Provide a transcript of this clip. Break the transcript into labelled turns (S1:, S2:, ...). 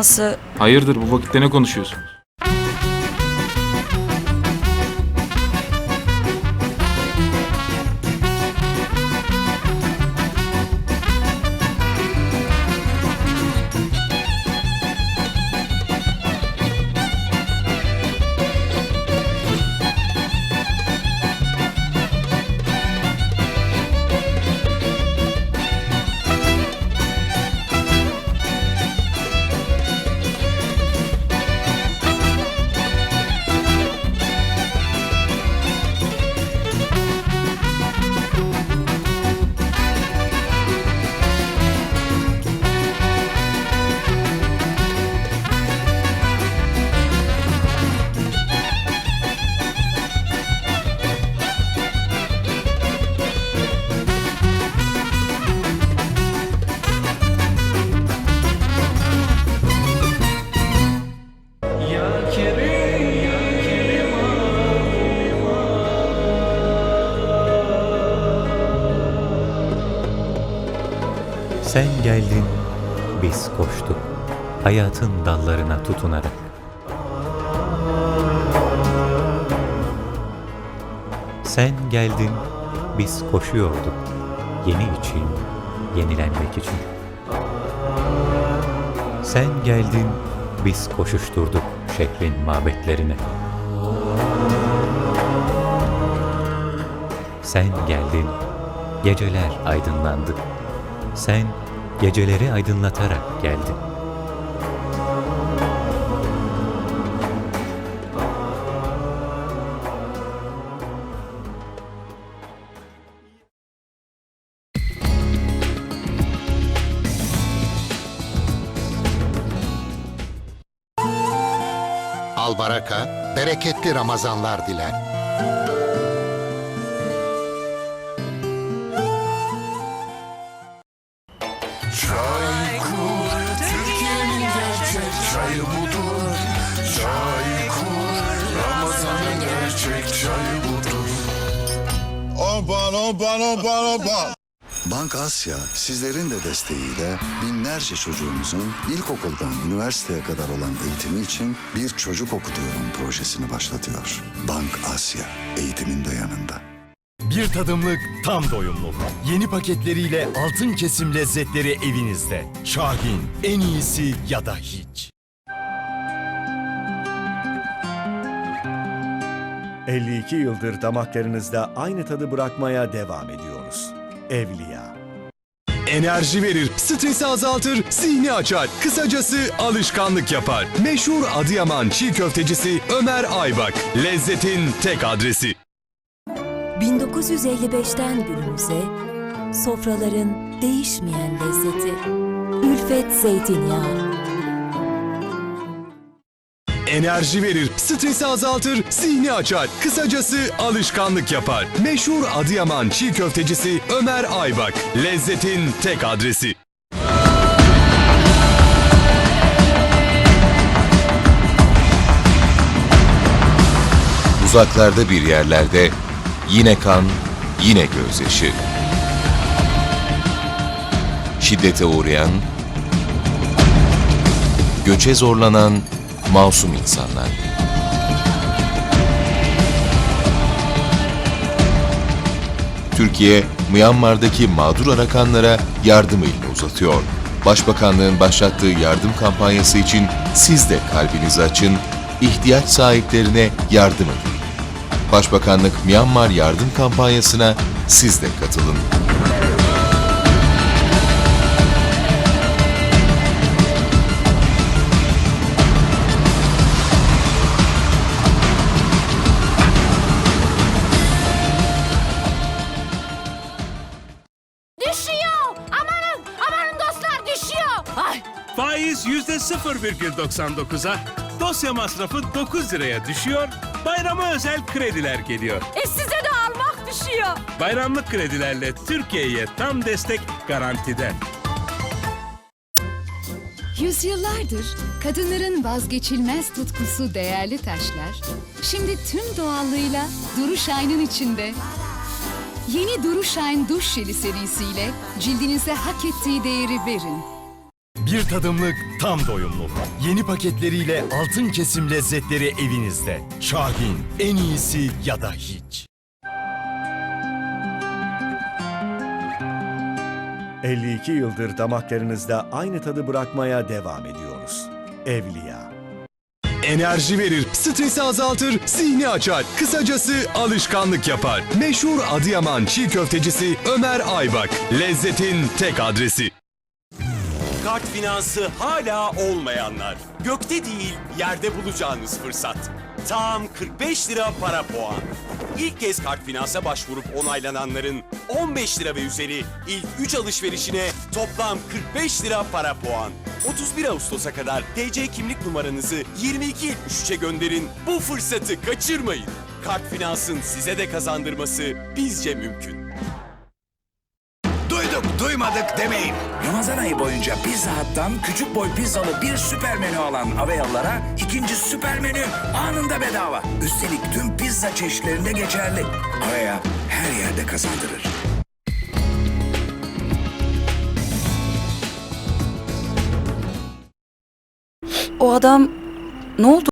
S1: yapması
S2: Hayırdır bu vakitte ne konuşuyorsunuz?
S3: Sen geldin, biz koştuk. Hayatın dallarına tutunarak. Sen geldin, biz koşuyorduk. Yeni için, yenilenmek için. Sen geldin, biz koşuşturduk şehrin mabetlerine. Sen geldin, geceler aydınlandı. Sen geceleri aydınlatarak geldin.
S4: Albaraka, bereketli Ramazanlar diler.
S5: Çaykur Türkiye'nin gerçek çayı budur Çaykur Ramazan'ın gerçek çayı budur
S6: Oban oban oban oban.
S7: Bank Asya sizlerin de desteğiyle binlerce çocuğumuzun ilkokuldan üniversiteye kadar olan eğitimi için bir çocuk okutuyorum projesini başlatıyor. Bank Asya eğitimin de yanında.
S8: Bir tadımlık tam doyumluk. Yeni paketleriyle altın kesim lezzetleri evinizde. Şahin en iyisi ya da hiç.
S9: 52 yıldır damaklarınızda aynı tadı bırakmaya devam ediyoruz. Evliya.
S8: Enerji verir, stresi azaltır, zihni açar. Kısacası alışkanlık yapar. Meşhur Adıyaman çiğ köftecisi Ömer Aybak. Lezzetin tek adresi.
S10: 1955'ten günümüze sofraların değişmeyen lezzeti. Ülfet Zeytinyağı.
S8: Enerji verir, stresi azaltır, zihni açar. Kısacası alışkanlık yapar. Meşhur Adıyaman çiğ köftecisi Ömer Aybak. Lezzetin tek adresi.
S5: Uzaklarda bir yerlerde yine kan, yine gözyaşı. Şiddete uğrayan, göçe zorlanan masum insanlar. Türkiye, Myanmar'daki mağdur Arakanlara yardım elini uzatıyor. Başbakanlığın başlattığı yardım kampanyası için siz de kalbinizi açın, ihtiyaç sahiplerine yardım edin. Başbakanlık Myanmar yardım kampanyasına siz de katılın.
S10: Düşüyor! Amanın! Amanın dostlar düşüyor! Ay!
S11: Faiz yüzde 0,99'a, dosya masrafı 9 liraya düşüyor, bayrama özel krediler geliyor.
S10: E size de almak düşüyor.
S11: Bayramlık kredilerle Türkiye'ye tam destek garantiden.
S10: Yüzyıllardır kadınların vazgeçilmez tutkusu değerli taşlar, şimdi tüm doğallığıyla Duru Shine'ın içinde. Yeni Duru Shine duş jeli serisiyle cildinize hak ettiği değeri verin.
S8: Bir tadımlık tam doyumluk. Yeni paketleriyle altın kesim lezzetleri evinizde. Şahin en iyisi ya da hiç.
S9: 52 yıldır damaklarınızda aynı tadı bırakmaya devam ediyoruz. Evliya.
S8: Enerji verir, stresi azaltır, zihni açar. Kısacası alışkanlık yapar. Meşhur Adıyaman çiğ köftecisi Ömer Aybak. Lezzetin tek adresi.
S1: Kart finansı hala olmayanlar. Gökte değil, yerde bulacağınız fırsat. Tam 45 lira para puan. İlk kez kart finansa başvurup onaylananların 15 lira ve üzeri ilk 3 alışverişine toplam 45 lira para puan. 31 Ağustos'a kadar TC kimlik numaranızı 2273'e gönderin. Bu fırsatı kaçırmayın. Kart finansın size de kazandırması bizce mümkün.
S12: Duymadık demeyin. Ramazan ayı boyunca Pizza Hut'tan küçük boy pizzalı bir süper menü alan Aveyalılara ikinci süper menü anında bedava. Üstelik tüm pizza çeşitlerinde geçerli. Aveya her yerde kazandırır.
S10: O adam ne oldu?